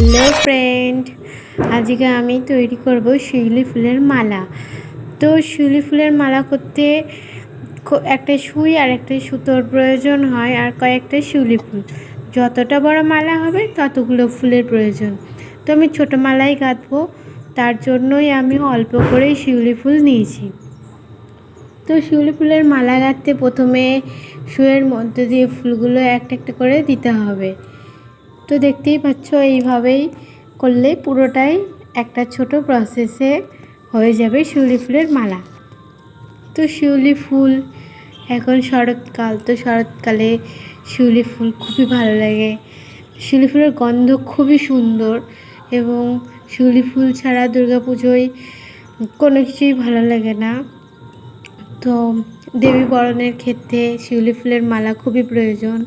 Hello friend, আজকে আমি তৈরি করব শিউলি ফুলের মালা। তো শিউলি ফুলের মালা করতে একটা সুই আর একটা সুতোর প্রয়োজন হয় আর কয়েকটা শিউলি ফুল। যতটা বড় মালা হবে ততগুলো ফুলের প্রয়োজন। তো আমি ছোটো মালাই গাঁথবো, তার জন্যই আমি অল্প করেই শিউলি ফুল নিয়েছি। তো শিউলি ফুলের মালা গাঁথতে প্রথমে শুয়ের মধ্যে দিয়ে ফুলগুলো একটা একটা করে দিতে হবে। তো দেখতেই পাচ্ছ, এইভাবেই করলে পুরোটাই একটা ছোট প্রসেসে হয়ে যাবে শিউলি ফুলের মালা। তো শিউলি ফুল, এখন শরৎকাল, তো শরৎকালে শিউলি ফুল খুবই ভালো লাগে। শিউলি ফুলের গন্ধ খুবই সুন্দর এবং শিউলি ফুল ছাড়া দুর্গা পুজোয় কোনো কিছুই ভালো লাগে না। তো দেবী বরণের ক্ষেত্রে শিউলি ফুলের মালা খুবই প্রয়োজন।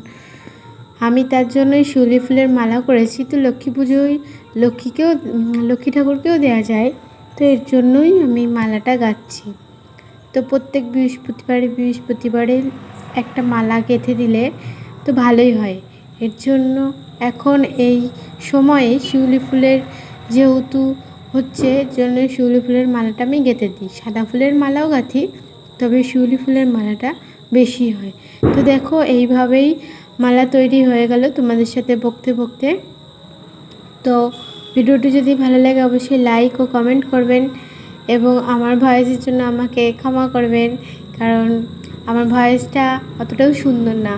আমি তার জন্যই শিউলি ফুলের মালা করেছি, তো লক্ষ্মী পুজোয় লক্ষ্মীকেও, লক্ষ্মী ঠাকুরকেও দেওয়া যায়, তো এর জন্যই আমি মালাটা গাচ্ছি। তো প্রত্যেক বৃহস্পতিবারে বৃহস্পতিবারে একটা মালা গেঁথে দিলে তো ভালোই হয়। এর জন্য এখন এই সময়ে শিউলি ফুলের যেহেতু হচ্ছে, এর জন্য শিউলি ফুলের মালাটা আমি গেঁথে দিই। সাদা ফুলের মালাও গাঁথি, তবে শিউলি ফুলের মালাটা বেশি হয়। তো দেখো, এইভাবেই মালা তৈরি হয়ে গেল তোমাদের সাথে বকতে বকতে। তো ভিডিওটি যদি ভালো লাগে অবশ্যই লাইক ও কমেন্ট করবেন এবং আমার ভয়েসের জন্য আমাকে ক্ষমা করবেন, কারণ আমার ভয়েসটা অতটাও সুন্দর না।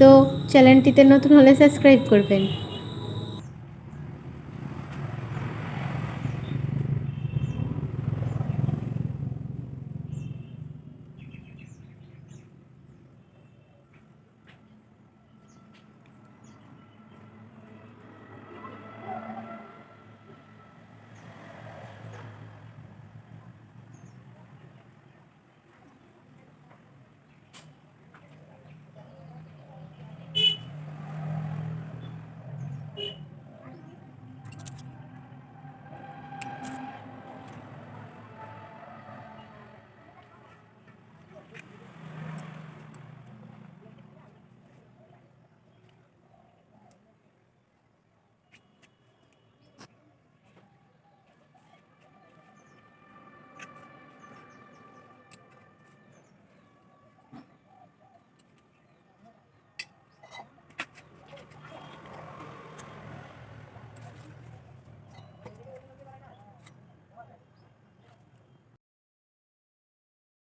তো চ্যানেলটিতে নতুন হলে সাবস্ক্রাইব করবেন।